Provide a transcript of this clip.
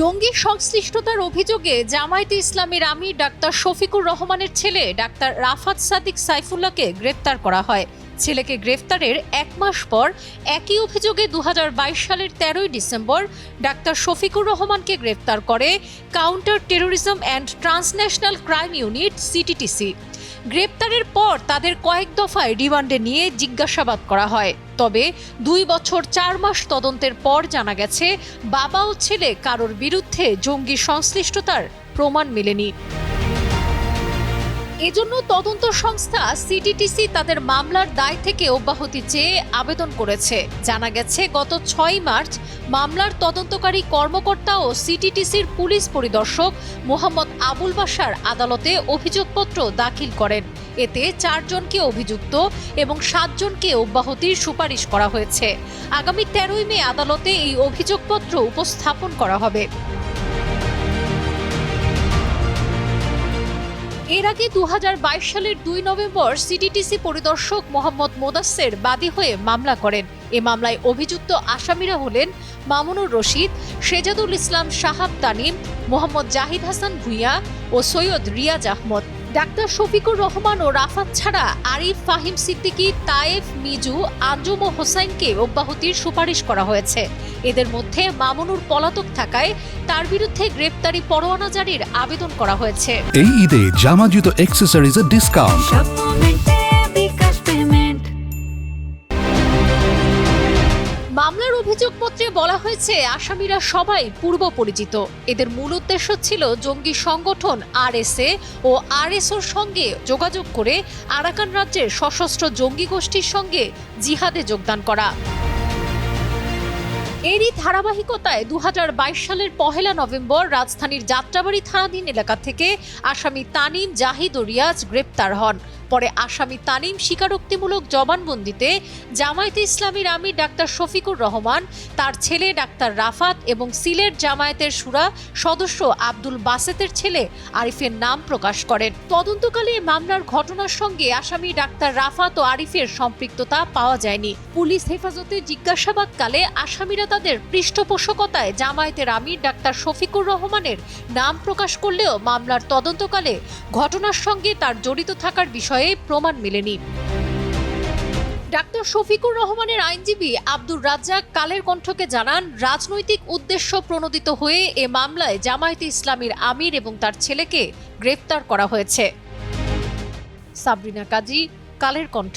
জঙ্গি সংশ্লিষ্টতার অভিযোগে জামায়াতে ইসলামের আমির ডাক্তার শফিকুর রহমানের ছেলে ডাক্তার রাফাত সাদিক সাইফুল্লাহকে গ্রেপ্তার করা হয়। ছেলেকে গ্রেফতারের এক মাস পর একই অভিযোগে দু হাজার বাইশ সালের তেরোই ডিসেম্বর ডাক্তার শফিকুর রহমানকে গ্রেপ্তার করে counter terrorism and transnational crime unit, CTTC. গ্রেপ্তারের পর তাদের কয়েক দফায় রিমান্ডে নিয়ে জিজ্ঞাসাবাদ করা হয়। তবে দুই বছর চার মাস তদন্তের পর জানা গেছে, বাবা ও ছেলে কারোর বিরুদ্ধে জঙ্গি সংশ্লিষ্টতার প্রমাণ মেলেনি। এজন্য তদন্ত সংস্থা সিটিটিসি তাদের মামলার দায় থেকে অব্যাহতি চেয়ে আবেদন করেছে। জানা গেছে, গত ছয় মার্চ মামলার তদন্তকারী কর্মকর্তা ও সিটিটিসির পুলিশ পরিদর্শক মোহাম্মদ আবুল বাসার আদালতে অভিযোগপত্র দাখিল করেন। এতে চারজনকে অভিযুক্ত এবং সাতজনকে অব্যাহতির সুপারিশ করা হয়েছে। আগামী তেরোই মে আদালতে এই অভিযোগপত্র উপস্থাপন করা হবে। এর আগে দু হাজার বাইশ সালের দুই নভেম্বর সিটিটিসি পরিদর্শক মোহাম্মদ মোদাসের বাদী হয়ে মামলা করেন। এ মামলায় অভিযুক্ত আসামিরা হলেন মামুনুর রশিদ শেজাদুল ইসলাম সাহাব তানিম, মোহাম্মদ জাহিদ হাসান ভুইয়া ও সৈয়দ রিয়াজ আহমদ। ডাক্তার শফিকুর রহমান ও রাফাত ছাড়া আরিফ ফাহিম সিদ্দিকী তায়েফ মিজু আঞ্জুম ও হোসাইনকে অব্যাহতির সুপারিশ করা হয়েছে। এদের মধ্যে মামুনুর পলাতক থাকায় তার বিরুদ্ধে গ্রেপ্তারি পরোয়ানা জারির আবেদন করা হয়েছে। এই ঈদে জামা জুতো অ্যাক্সেসরিজের ডিসকাউন্ট অভিযোগপত্রে বলা হয়েছে, আসামিরা সবাই পূর্ব পরিচিত। এদের মূল উদ্দেশ্য ছিল জঙ্গি সংগঠন আরএসএ ও আরএসওর সঙ্গে যোগাযোগ করে আরাকান রাজ্যের সশস্ত্র জঙ্গি গোষ্ঠীর সঙ্গে জিহাদে যোগদান করা। এরই ধারাবাহিকতায় দু হাজার বাইশ সালের পহেলা নভেম্বর রাজধানীর যাত্রাবাড়ি থানাধীন এলাকা থেকে আসামি তানিম জাহিদ রিয়াজ গ্রেপ্তার হন। পরে আসামি তানিম স্বীকারোক্তিমূলক জবানবন্দিতে জামায়াতে ইসলামীর আমির ডাক্তার শফিকুর রহমান, তার ছেলে ডাক্তার রাফাত এবং সিলেট জামায়াতের সুরা সদস্য আব্দুল বাসেতের ছেলে আরিফের নাম প্রকাশ করেন। তদন্তকালে মামলার ঘটনার সঙ্গে আসামি ডাক্তার রাফাত ও আরিফের সম্পৃক্ততা পাওয়া যায়নি। পুলিশ হেফাজতে জিজ্ঞাসাবাদকালে আসামিরা তাদের পৃষ্ঠপোষকতায় জামায়াতের আমির ডাক্তার শফিকুর রহমানের নাম প্রকাশ করলেও মামলার তদন্তকালে ঘটনার সঙ্গে তার জড়িত থাকার বিষয়ে প্রমাণ মেলেনি। ডাক্তার শফিকুর রহমানের আইনজীবী আব্দুর রাজ্জাক কালের কণ্ঠকে জানান, রাজনৈতিক উদ্দেশ্য প্রণোদিত হয়ে এ মামলায় জামায়াতে ইসলামীর আমির এবং তার ছেলেকে গ্রেফতার করা হয়েছে। সাবরিনা কাজী, কালের কণ্ঠ।